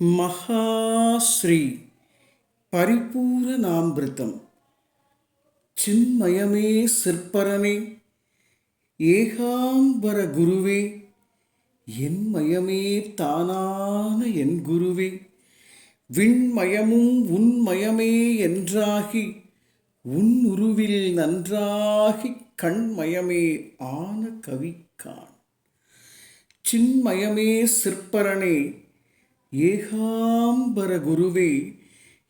மகாஸ்ரீ பரிபூரணாமிருதம். சின்மயமே சிற்பரனே ஏகாம்பர குருவே என் மயமே தானான என் குருவே விண்மயமும் உன்மயமே என்றாகி உன் உருவில் நன்றாகி கண்மயமே ஆன கவிக்கான் சின்மயமே சிற்பரனே ஏகாம்பர குருவே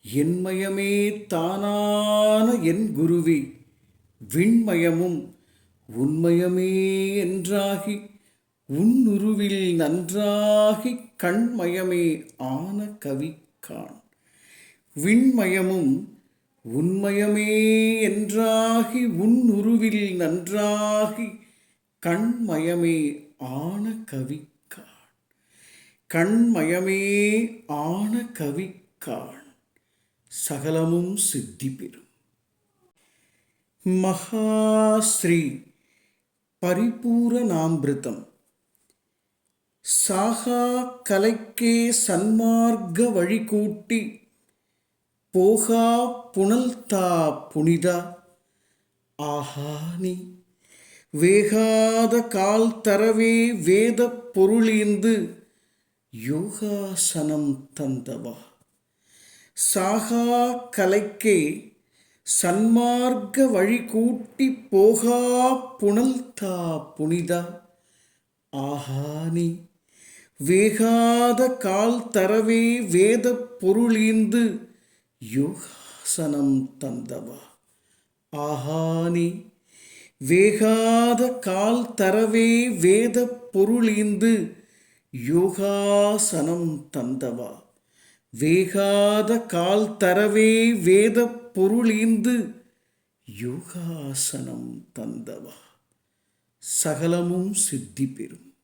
என்மயமே தானான என் குருவே விண்மயமும் உண்மயமே என்றாகி உன்னுருவில் நன்றாகி கண்மயமே ஆன கவிக்கான் விண்மயமும் உண்மயமே என்றாகி உன்னுருவில் நன்றாகி கண்மயமே ஆன கவிக்கான் கண்மயமே ஆன கவிக்கான் சகலமும் சித்தி பெறும் மகாஸ்ரீ பரிபூரணாமிருதம். சாகா கலைக்கே சன்மார்க்க வழி கூட்டி போகா புனல்தா புனிதா. ஆஹா நீ வேகாத கால் தரவே வேத பொருளீந்து யோகாசனம் தந்தவா. சாகா கலைக்கே சன்மார்க்க வழி கூட்டி போகா புனல் தா புனிதா ஆஹானி வேகாத கால் தரவே வேத பொருளீந்து யோகாசனம் தந்தவா. ஆஹானி வேகாத கால் தரவே வேத பொருளீந்து யோகாசனம் தந்தவா? வேகாத கால் தரவே வேத பொருளீந்து யோகாசனம் தந்தவா? சகலமும் சித்தி பெறும்.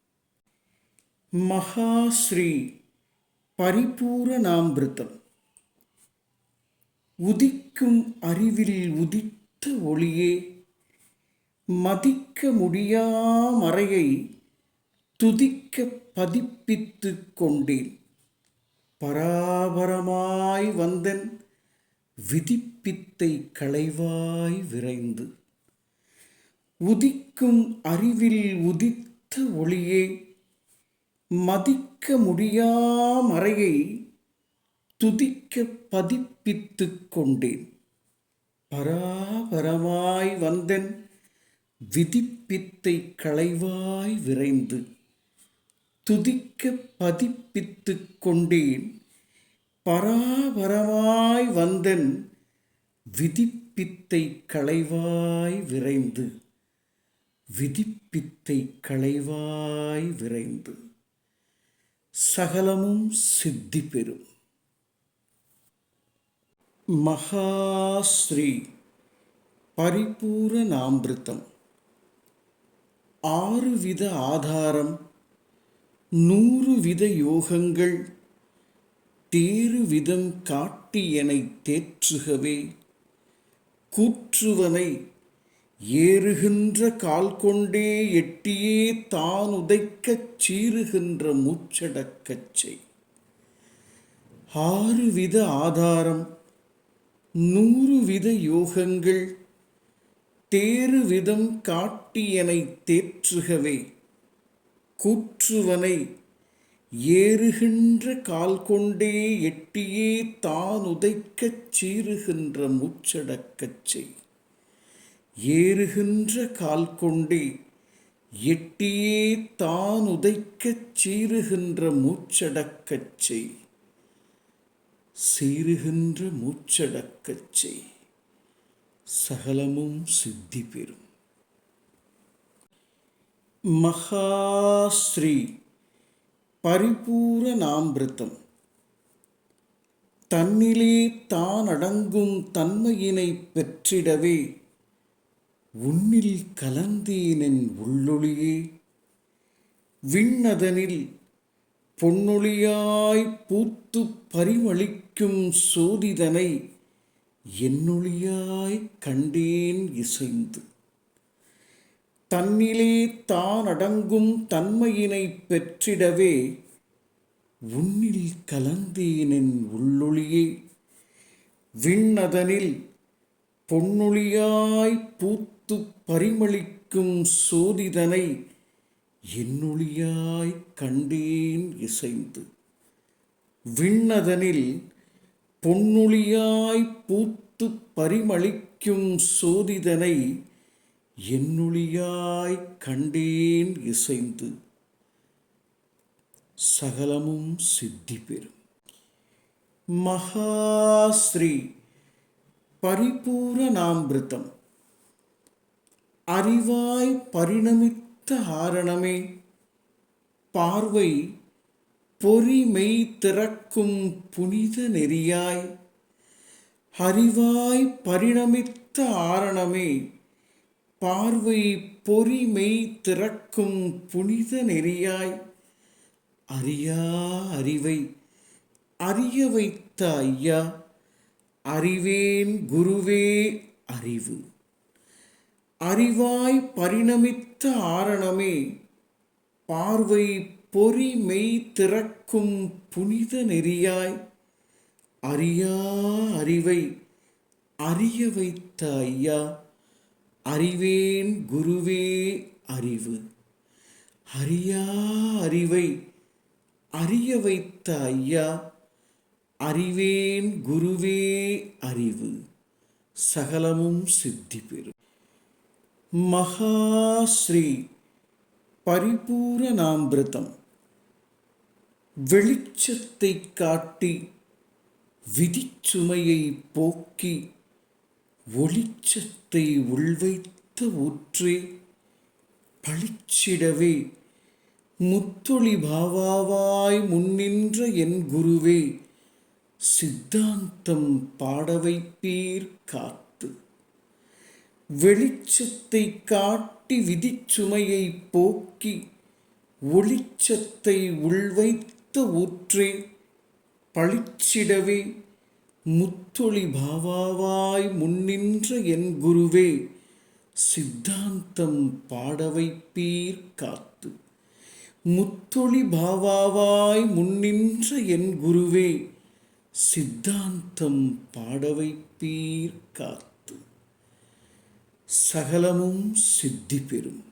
மகாஸ்ரீ பரிபூரணாமிருதம் உதிக்கும் அறிவில் உதித்த ஒளியே மதிக்க முடியா மறையை துதிக்க பதிப்பித்து கொண்டேன் பராபரமாய் வந்தன் விதிப்பித்தை களைவாய் விரைந்து. உதிக்கும் அறிவில் உதித்த ஒளியே மதிக்க முடியாமறையை துதிக்க பதிப்பித்து கொண்டேன் பராபரமாய் வந்தன் விதிப்பித்தை களைவாய் விரைந்து. துதிக்க பதிப்பித்து கொண்டேன். பராபரமாய் வந்தன் விதிப்பித்தை களைவாய் விரைந்து. விதிப்பித்தை களைவாய் விரைந்து. சகலமும் சித்தி பெறும். மகாஸ்ரீ பரிபூரணாமிருதம். ஆறு வித ஆதாரம் நூறு வித யோகங்கள் தேறு விதம் காட்டி எனை தேற்றுகவே. கூற்றுவனை ஏறுகின்ற கால் கொண்டே எட்டியே தான் உதைக்கச் சீறுகின்ற மூச்சடக்கச் செய். ஆறு வித ஆதாரம் நூறு வித யோகங்கள் தேறு விதம் காட்டியனை தேற்றுகவே. கூற்றுவனை ஏறுகின்ற கால் கொண்டே எட்டியே தான் உதைக்கச் சீறுகின்ற மூச்சடக்கச் செய். ஏறுகின்ற கால் கொண்டே எட்டியே தான் உதைக்கச் சீறுகின்ற மூச்சடக்கச் செய். சீறுகின்ற மூச்சடக்கச் செய். சகலமும் சித்தி பெறும். மகாஸ்ரீ பரிபூரணாமிருத்தம் தன்னிலே தான் அடங்கும் தன்மையினை பெற்றிடவே உன்னில் கலந்தேனென் உள்ளொளியே. விண்ணதனில் பொன்னொழியாய் பூத்து பரிமளிக்கும் சோதிதனை என்னொழியாய் கண்டேன் இசைந்து. தன்னிலே தான் அடங்கும் தன்மையினை பெற்றிடவே உன்னில் கலந்தேனின் உள்ளொளியே. விண்ணதனில் பொன்னொழியாய் பூத்து பரிமளிக்கும் சோதிதனை என்னொழியாய் கண்டேன் இசைந்து. விண்ணதனில் பொன்னொழியாய் பூத்து பரிமளிக்கும் சோதிதனை என்னுளியாய் கண்டேன் இசைந்து சகலமும் சித்தி பெறும் மகாஸ்ரீ பரிபூரணாமிருத்தம் அறிவாய் பரிணமித்த ஆரணமே. பார்வை பொறிமை திறக்கும் புனித நெறியாய். அறிவாய் பரிணமித்த ஆரணமே. பார்வை பொறிமை திறக்கும் புனித நெறியாய் அறியா அறிவை அறிய வைத்த ஐயா அறிவேன் குருவே அறிவு. அறிவாய் பரிணமித்த ஆரணமே பார்வை பொறி திறக்கும் புனித நெறியாய் அறியா அறிவை அறிய வைத்த ஐயா அறிவேன் குருவே அறிவு. அறியா அறிவை அறிய வைத்த ஐயா அறிவேன் குருவே அறிவு. சகலமும் சித்தி பெறும் மகாஸ்ரீ பரிபூரணாமிருதம் வெளிச்சத்தை காட்டி விதிச்சுமையை போக்கி ஒளிச்சத்தை உள்வைத்த ஊற்றே பளிச்சிடவே முத்தொளி பாவாவாய் முன்னின்ற என் குருவே சித்தாந்தம் பாட வைப்பீர் காத்து. வெளிச்சத்தை காட்டி விதிச்சுமையை போக்கி ஒளிச்சத்தை உள்வைத்த ஊற்றே பளிச்சிடவே முத்தொளி பாவாவாய் முன்னின்ற என் குருவே சித்தாந்தம் பாட வைப்பீர் காத்து. முத்தொளி பாவாவாய் முன்னின்ற என் குருவே சித்தாந்தம் பாட வைப்பீர் காத்து. சகலமும் சித்தி பெறும்